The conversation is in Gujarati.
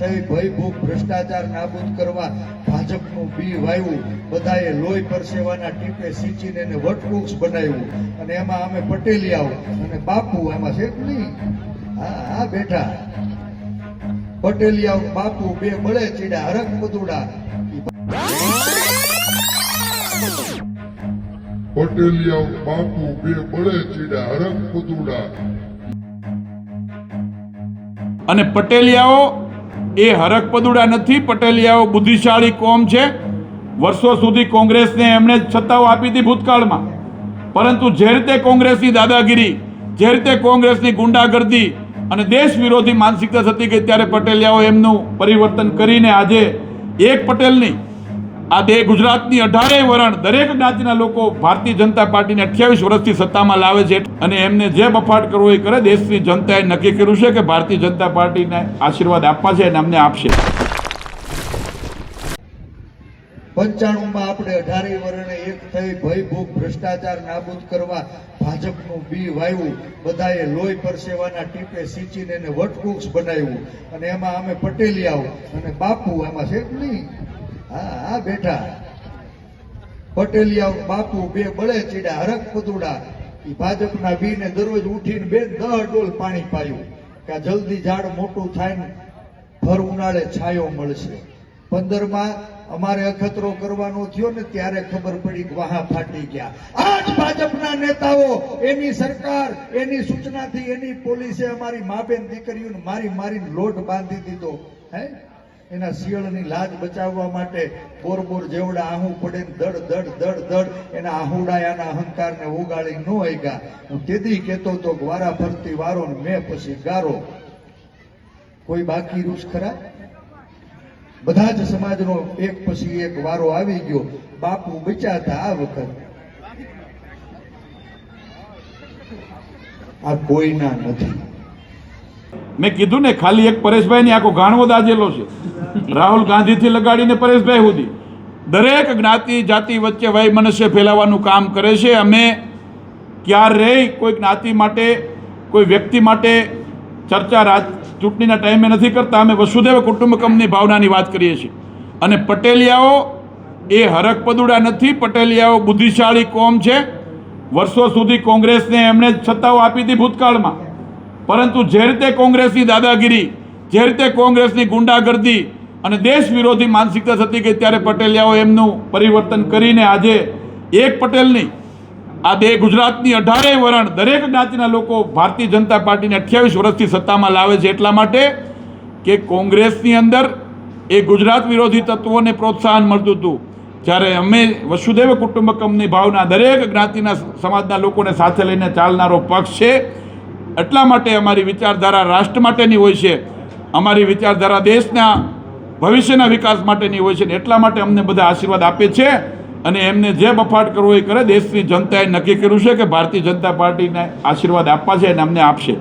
થઈ ભય ભૂખ ભ્રષ્ટાચાર નાબૂદ કરવા ભાજપનું બી વાવ્યું બધાએ લોહી પરસેવાના ટીપે સિંચીને એને વટવૃક્ષ બનાવ્યું. અને એમાં અમે પટેલિયાઓ અને બાપુ એમાં છે નહીં? હા હા બેઠા. પટેલિયા બાપુ બે બળે ચીડા હરક મધુડા. પટેલિયા બાપુ બે બળે ચીડા હરક મધુડા. અને પટેલિયાઓ એ હરકપદુડા નથી, પટેલિયાઓ બુદ્ધિશાળી કોમ છે. વર્ષો સુધી કોંગ્રેસને એમણે સત્તાઓ આપી હતી ભૂતકાળમાં. પરંતુ જે રીતે કોંગ્રેસની દાદાગીરી, જે રીતે કોંગ્રેસની ગુંડાગર્દી અને દેશ વિરોધી માનસિકતા થતી ગઈ, ત્યારે પટેલિયાઓ એમનું પરિવર્તન કરીને આજે એક પટેલની આ બે ગુજરાતની અઢારે વરણ દરેક જ્ઞાતિના લોકો ભારતીય જનતા પાર્ટીને અઠ્યાવીસ વર્ષથી સત્તામાં લાવે છે અને એમને જે બફાટ કરવો એ કરે, દેશની જનતાએ નક્કી કર્યું છે કે ભારતીય જનતા પાર્ટીને આશીર્વાદ આપવા છે અને અમને આપશે. પંચાણુંમાં આપણે અઢારે વર્ણે એક થઈ ભય ભૂખ ભ્રષ્ટાચાર નાબૂદ કરવા ભાજપનું બી વાયવું. બધાએ લોહી પરસેવાના ટીપે સિંચીને એને વટવૃક્ષ બનાવ્યું. અને એમાં અમે પટેલિયાઓ અને બાપુ એમાં છે નહીં? હા બેઠા પટેલિયા બાપુ બે બળે ચીડા હરક પદુડા એ ભાજપના વીરને દરરોજ ઉઠીને બે દહ ડોલ પાણી પાયું કે જલ્દી ઝાડ મોટું થાય ને ભર ઉનાળે છાયો મળશે. પંદરમાં અમારે અખતરો કરવાનો થયો ને ત્યારે ખબર પડી કે વાહા ફાટી ગયા. આજ ભાજપના નેતાઓ, એની સરકાર, એની સૂચનાથી એની પોલીસે અમારી મા બેન દીકરીઓને મારી મારીને લોટ બાંધી દીધો. હે? એના શિયળની લાજ બચાવવા માટે બોર બોર જેવડા આહું પડે દડ દડ દડ દડ એના આહુડાયાના અહંકારને ઉગાડી ન આગ્યા હું તેથી કહેતો તો વારા ફરતી વારો ને મેં પછી ગારો. કોઈ બાકી રૂસ ખરા? બધા જ સમાજનો એક પછી એક વારો આવી ગયો. બાપુ બચાતા આ વખત. આ કોઈના નથી. મેં કીધું ને, ખાલી એક પરેશભાઈની આખો ગાણવો દાજેલો છે. રાહુલ ગાંધીથી લગાડીને પરેશભાઈ સુધી દરેક જ્ઞાતિ, જાતિ વચ્ચે વય મનુષ્ય ફેલાવવાનું કામ કરે છે. અમે ક્યારેય કોઈ જ્ઞાતિ માટે, કોઈ વ્યક્તિ માટે ચર્ચા રાજ, ચૂંટણીના ટાઈમે નથી કરતા. અમે વસુદેવ કુટુંબકમની ભાવનાની વાત કરીએ છીએ. અને પટેલિયાઓ, એ હરકપદુડા નથી. પટેલિયાઓ બુદ્ધિશાળી કોમ છે. વર્ષો સુધી કોંગ્રેસને એમણે સત્તાઓ આપી હતી ભૂતકાળમાં. પરંતુ જે રીતે કોંગ્રેસની દાદાગીરી, જે રીતે કોંગ્રેસની ગુંડાગર્દી અને દેશ વિરોધી માનસિકતા થતી ગઈ ત્યારે પટેલિયાઓ એમનું પરિવર્તન કરીને આજે એક પટેલની આ બે ગુજરાતની અઢારેય વરણ દરેક જ્ઞાતિના લોકો ભારતીય જનતા પાર્ટીને અઠ્યાવીસ વર્ષથી સત્તામાં લાવે છે એટલા માટે કે કોંગ્રેસની અંદર એ ગુજરાત વિરોધી તત્વોને પ્રોત્સાહન મળતું હતું. જ્યારે અમે વસુદેવ કુટુંબકમની ભાવના દરેક જ્ઞાતિના સમાજના લોકોને સાથે લઈને ચાલનારો પક્ષ છે એટલા માટે અમારી વિચારધારા રાષ્ટ્ર માટેની હોય છે, અમારી વિચારધારા દેશના ભવિષ્યના વિકાસ માટેની હોય છે ને એટલા માટે અમને બધા આશીર્વાદ આપે છે અને એમને જે બફાટ કરવો એ કરે, દેશની જનતાએ નક્કી કર્યું છે કે ભારતીય જનતા પાર્ટીને આશીર્વાદ આપવા છે અને અમને આપશે.